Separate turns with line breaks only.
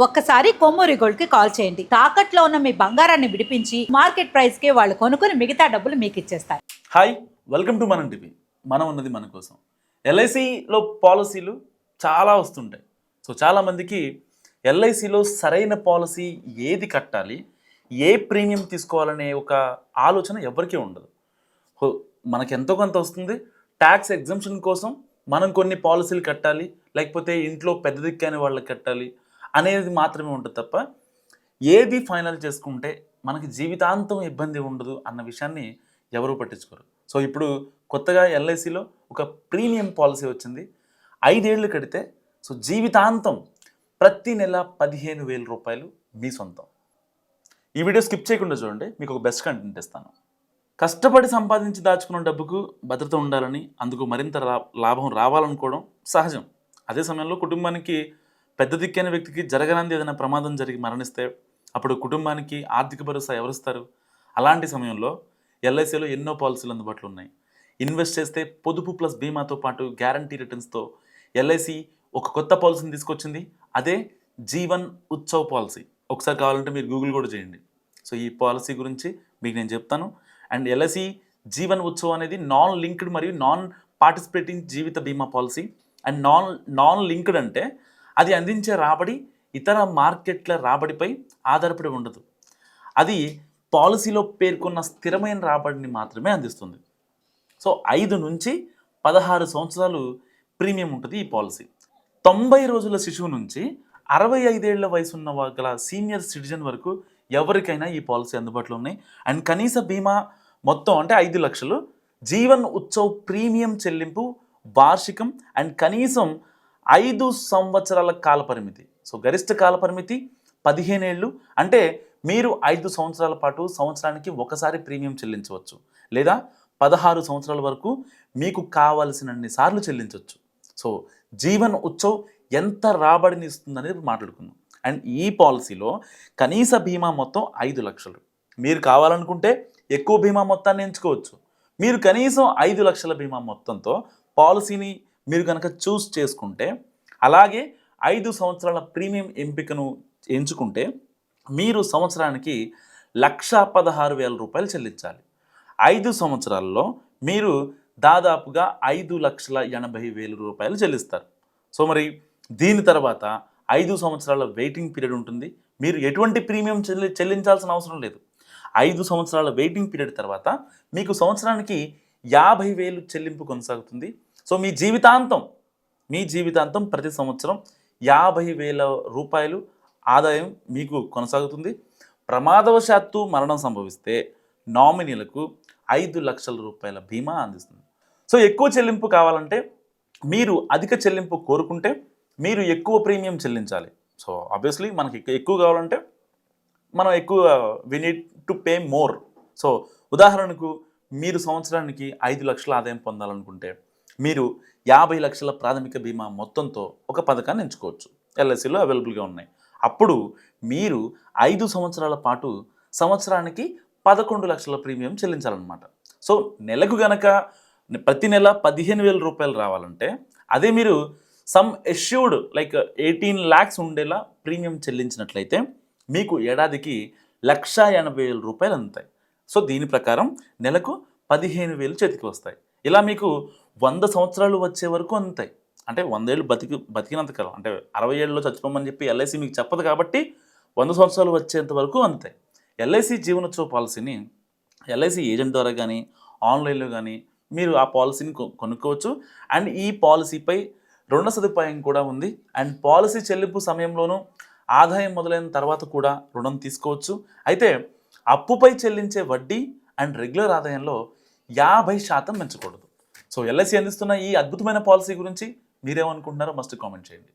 ఒక్కసారి కొమ్మూరి గోల్డ్కి కాల్ చేయండి. తాకట్లో ఉన్న మీ బంగారాన్ని విడిపించి మార్కెట్ ప్రైస్కి వాళ్ళు కొనుక్కుని మిగతా డబ్బులు మీకు ఇచ్చేస్తారు.
హాయ్ వెల్కమ్ టు మనం టీవీ. మనం ఉన్నది మన కోసం. ఎల్ఐసిలో పాలసీలు చాలా వస్తుంటాయి. సో చాలామందికి ఎల్ఐసిలో సరైన పాలసీ ఏది కట్టాలి ఏ ప్రీమియం తీసుకోవాలనే ఒక ఆలోచన ఎవరికీ ఉండదు. హో, మనకి ఎంతో కొంత వస్తుంది. ట్యాక్స్ ఎగ్జంప్షన్ కోసం మనం కొన్ని పాలసీలు కట్టాలి లేకపోతే ఇంట్లో పెద్ద దిక్కైన వాళ్ళకి కట్టాలి అనేది మాత్రమే ఉంటుంది తప్ప ఏది ఫైనల్ చేసుకుంటే మనకి జీవితాంతం ఇబ్బంది ఉండదు అన్న విషయాన్ని ఎవరూ పట్టించుకోరు. సో ఇప్పుడు కొత్తగా ఎల్ఐసిలో ఒక ప్రీమియం పాలసీ వచ్చింది. ఐదేళ్ళు కడితే సో జీవితాంతం ప్రతి నెల పదిహేను వేల రూపాయలు మీ సొంతం. ఈ వీడియో స్కిప్ చేయకుండా చూడండి మీకు ఒక బెస్ట్ కంటెంట్ ఇస్తాను. కష్టపడి సంపాదించి దాచుకున్న డబ్బుకు భద్రత ఉండాలని అందుకు మరింత లా- లాభం రావాలనుకోవడం సహజం. అదే సమయంలో కుటుంబానికి పెద్ద దిక్కైన వ్యక్తికి జరగనంది ఏదైనా ప్రమాదం జరిగి మరణిస్తే అప్పుడు కుటుంబానికి ఆర్థిక భరోసా ఎవరిస్తారు? అలాంటి సమయంలో ఎల్ఐసిలో ఎన్నో పాలసీలు అందుబాటులో ఉన్నాయి. ఇన్వెస్ట్ చేస్తే పొదుపు ప్లస్ బీమాతో పాటు గ్యారంటీ రిటర్న్స్తో ఎల్ఐసి ఒక కొత్త పాలసీని తీసుకొచ్చింది. అదే జీవన్ ఉత్సవ్ పాలసీ. ఒకసారి కావాలంటే మీరు గూగుల్ కూడా చేయండి. సో ఈ పాలసీ గురించి మీకు నేను చెప్తాను. అండ్ ఎల్ఐసి జీవన్ ఉత్సవ్ అనేది నాన్ లింక్డ్ మరియు నాన్ పార్టిసిపేటింగ్ జీవిత బీమా policy. And non non linked అంటే అది అందించే రాబడి ఇతర మార్కెట్ల రాబడిపై ఆధారపడి ఉండదు. అది పాలసీలో పేర్కొన్న స్థిరమైన రాబడిని మాత్రమే అందిస్తుంది. సో ఐదు నుంచి పదహారు సంవత్సరాలు ప్రీమియం ఉంటుంది ఈ పాలసీ. తొంభై రోజుల శిశువు నుంచి అరవై ఐదేళ్ళ వయసు ఉన్న గల సీనియర్ సిటిజన్ వరకు ఎవరికైనా ఈ పాలసీ అందుబాటులో ఉన్నాయి. అండ్ కనీస బీమా మొత్తం అంటే ఐదు లక్షలు. జీవన్ ఉత్సవ్ ప్రీమియం చెల్లింపు వార్షికం అండ్ కనీసం ఐదు సంవత్సరాల కాల పరిమితి. సో గరిష్ట కాల పరిమితి పదిహేనేళ్ళు. అంటే మీరు ఐదు సంవత్సరాల పాటు సంవత్సరానికి ఒకసారి ప్రీమియం చెల్లించవచ్చు. లేదా పదహారు సంవత్సరాల వరకు మీకు కావలసినన్ని సార్లు చెల్లించవచ్చు. సో జీవన్ ఉత్సవ్ ఎంత రాబడిని ఇస్తుంది అనేది మాట్లాడుకుందాం. అండ్ ఈ పాలసీలో కనీస బీమా మొత్తం ఐదు లక్షలు. మీరు కావాలనుకుంటే ఎక్కువ బీమా మొత్తాన్ని ఎంచుకోవచ్చు. మీరు కనీసం ఐదు లక్షల బీమా మొత్తంతో పాలసీని మీరు కనుక చూస్ చేసుకుంటే అలాగే ఐదు సంవత్సరాల ప్రీమియం ఎంపికను ఎంచుకుంటే మీరు సంవత్సరానికి లక్ష పదహారు వేల రూపాయలు చెల్లించాలి. ఐదు సంవత్సరాల్లో మీరు దాదాపుగా ఐదు లక్షల ఎనభై వేల రూపాయలు చెల్లిస్తారు. సో మరి దీని తర్వాత ఐదు సంవత్సరాల వెయిటింగ్ పీరియడ్ ఉంటుంది. మీరు ఎటువంటి ప్రీమియం చెల్లి చెల్లించాల్సిన అవసరం లేదు. ఐదు సంవత్సరాల వెయిటింగ్ పీరియడ్ తర్వాత మీకు సంవత్సరానికి యాభై వేలు చెల్లింపు కొనసాగుతుంది. సో మీ జీవితాంతం మీ జీవితాంతం ప్రతి సంవత్సరం యాభై వేల రూపాయలు ఆదాయం మీకు కొనసాగుతుంది. ప్రమాదవశాత్తు మరణం సంభవిస్తే నామినీలకు ఐదు లక్షల రూపాయల బీమా అందిస్తుంది. సో ఎక్కువ చెల్లింపు కావాలంటే మీరు అధిక చెల్లింపు కోరుకుంటే మీరు ఎక్కువ ప్రీమియం చెల్లించాలి. సో ఆబ్వియస్లీ మనకి ఎక్కువ కావాలంటే మనం ఎక్కువ we need to pay more so ఉదాహరణకు మీరు సంవత్సరానికి ఐదు లక్షల ఆదాయం పొందాలనుకుంటే మీరు యాభై లక్షల ప్రాథమిక బీమా మొత్తంతో ఒక పథకాన్ని ఎంచుకోవచ్చు. ఎల్ఐసిలో అవైలబుల్గా ఉన్నాయి. అప్పుడు మీరు ఐదు సంవత్సరాల పాటు సంవత్సరానికి పదకొండు లక్షల ప్రీమియం చెల్లించాలన్నమాట. సో నెలకు గనక ప్రతి నెల పదిహేను వేల రూపాయలు రావాలంటే అదే మీరు sum assured like eighteen lakhs ఉండేలా ప్రీమియం చెల్లించినట్లయితే మీకు ఏడాదికి లక్ష ఎనభై వేల రూపాయలు అందుతాయి. సో దీని ప్రకారం నెలకు పదిహేను వేలు చేతికి వస్తాయి. ఇలా మీకు వంద సంవత్సరాలు వచ్చే వరకు అందుతాయి అంటే వందేళ్ళు బతికి బతికినంత కాలం. అంటే అరవై ఏళ్ళలో చచ్చిపోమని చెప్పి ఎల్ఐసి మీకు చెప్పదు కాబట్టి వంద సంవత్సరాలు వచ్చేంత వరకు అంతే. ఎల్ఐసి జీవనోత్సవ పాలసీని ఎల్ఐసి ఏజెంట్ ద్వారా కానీ ఆన్లైన్లో కానీ మీరు ఆ పాలసీని కొనుక్కోవచ్చు. అండ్ ఈ పాలసీపై రుణ సదుపాయం కూడా ఉంది. అండ్ పాలసీ చెల్లింపు సమయంలోనూ ఆదాయం మొదలైన తర్వాత కూడా రుణం తీసుకోవచ్చు. అయితే అప్పుపై చెల్లించే వడ్డీ అండ్ రెగ్యులర్ ఆదాయంలో యాభై శాతం పెంచకూడదు. సో ఎల్ఐసి అందిస్తున్న ఈ అద్భుతమైన పాలసీ గురించి మీరేమనుకుంటున్నారో మస్ట్ కామెంట్ చేయండి.